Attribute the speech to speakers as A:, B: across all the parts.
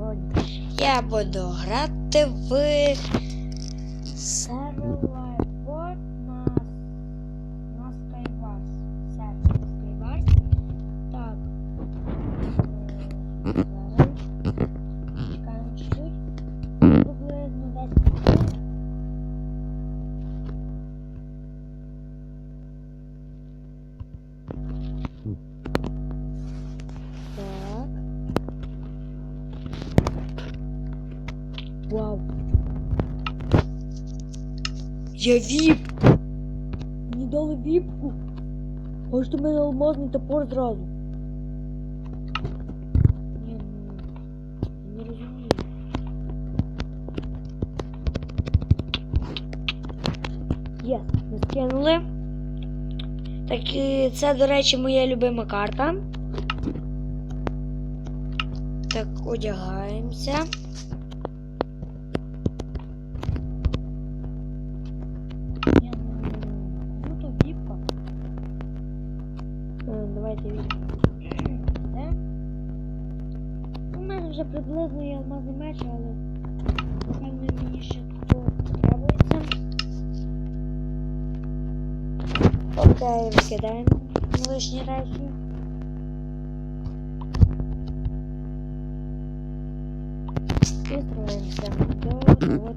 A: сьогодні я буду грати в Survival Я віп. Мені дали віпку. Ось у мене алмазний топор зразу. Ні, ну, не розумію. Є, ми скинули. Так, це, до речі, моя любима карта. Так, одягаємося. Приблизно є алмазний меч, але напевно мені ще тут требується. Окей, викидаємо лишні речі. І строїмося до от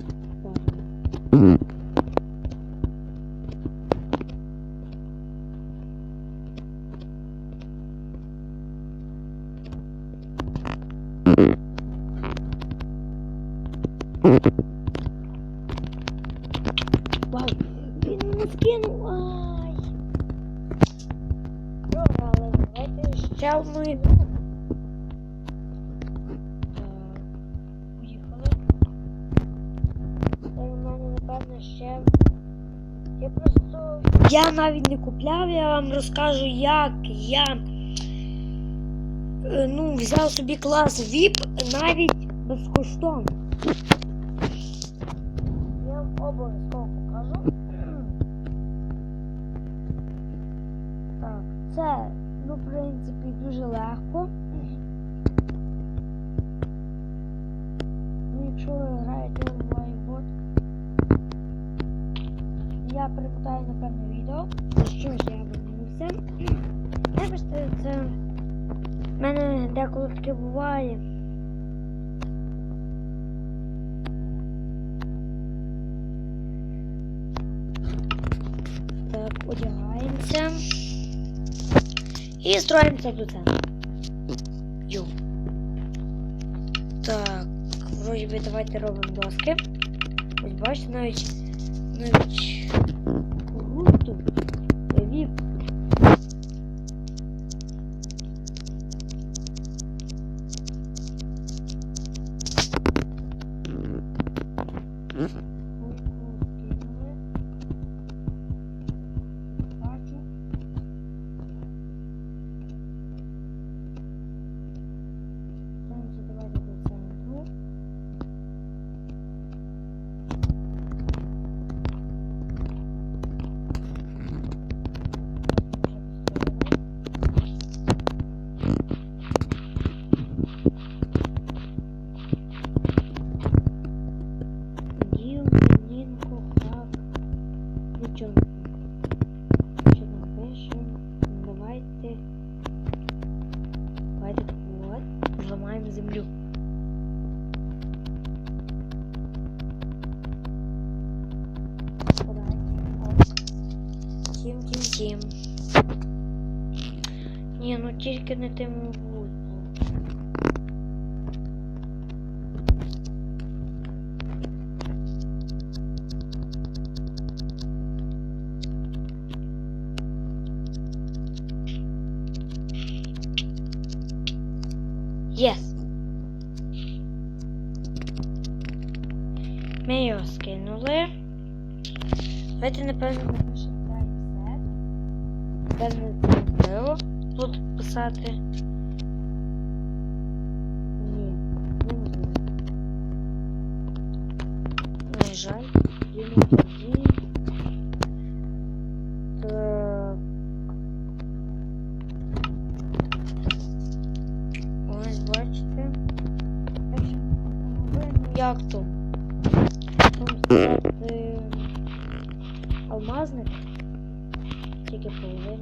A: Давайте ще одну Поїхали. Це в мене, напевно, ще. Я просто. Я навіть не купляв, я вам розкажу, як я е, ну, взяв собі клас VIP навіть безкоштовно. Я вам обов'язково покажу. Так, це, ну, в принципі, дуже легко. Ну, якщо ви граєте в лайбот, я примотаю, напевно, відео. Що ж я вернувся. Вибачте, це в мене деколи таке буває. Так, одягаємося. І строїмося до центру. Йоу. Так, вроді би давайте робимо доски. Ось бачите, навіть навіть землю. Тім, тім, тім. Ні, ну тільки не тим Ми його скинули. Давайте, напевно, напишемо таймсет. Можливо тут писати. Ні, неможливо. На жаль, він. Так. Ось бачите. Як то. Сказати алмазник. Тільки половину.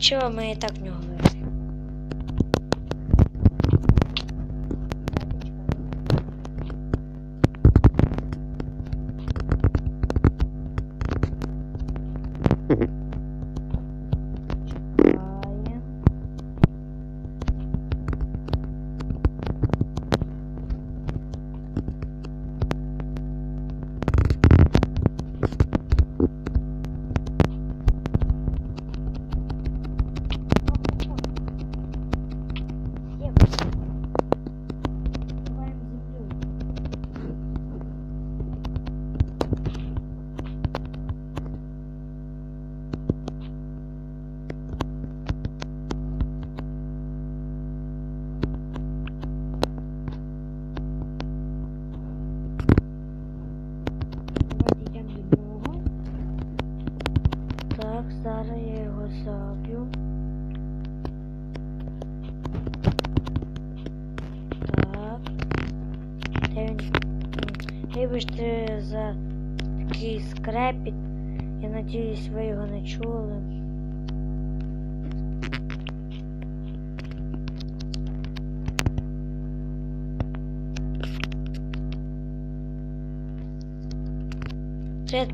A: Нічого, ми і так в нього. Зараз я його заб'ю. Так. Де він? Вибачте за такий скрепіт. Я надіюсь, ви його не чули. Це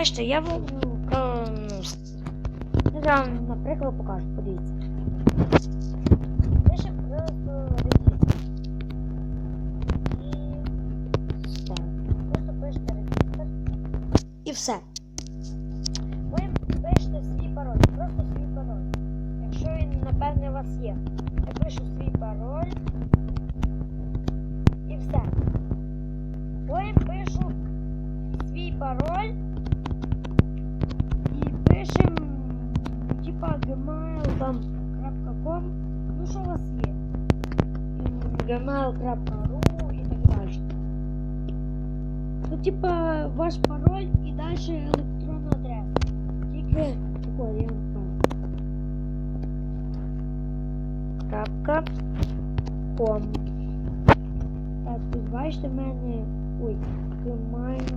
A: бачите, я вам е, ну, наприклад, покажу, подивіться. Пише просто регістр. І все. Просто пишете регістр. І все. Ви пишете свій пароль, просто свій пароль. Якщо він, напевне, у вас є. Я пишу свій пароль. І все. Потім пишу свій пароль. типа gmail там .com. Ну що у вас є? gmail.ru і так далі. Ну, типа, ваш пароль і далі електронна адреса. Тільки такой, я вам покажу. Крапка. Ком. Так, тут бачите в мене. Ой, Gmail.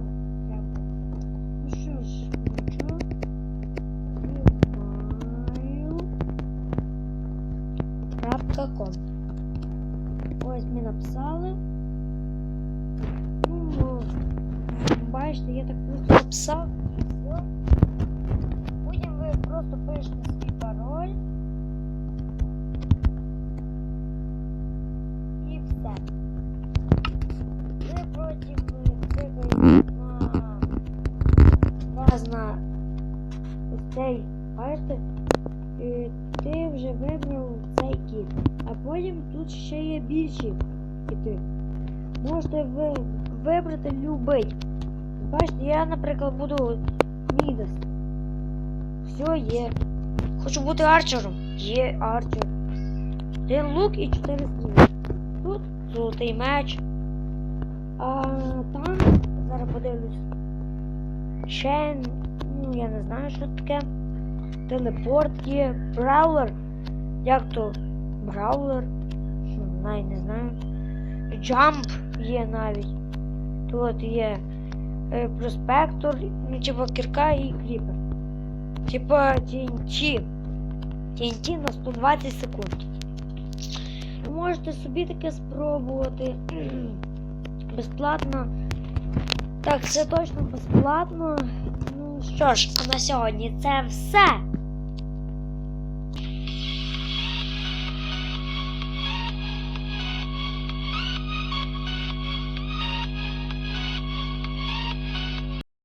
A: Крапка ком. Ось ми написали. Ну, бачите, я так просто написав. і все. Потім ви просто пишете свій пароль. І все. Ви потім кликаєте Можете ви вибрати любий. Бачите, я, наприклад, буду Мідас. Все є. Хочу бути арчером. Є арчер. Один лук і чотири стріли. Тут золотий меч. А там, зараз подивлюсь. Ще, ну я не знаю, що таке. Телепорт є. Браулер. Як то? Браулер? Навіть не знаю. Джамп є навіть. Тут є е, проспектор, ну, типа кірка і кріпер. Типа TNT. TNT на 120 секунд. Ви можете собі таке спробувати. Безплатно. Так, це точно безплатно. Ну що ж, а на сьогодні це все.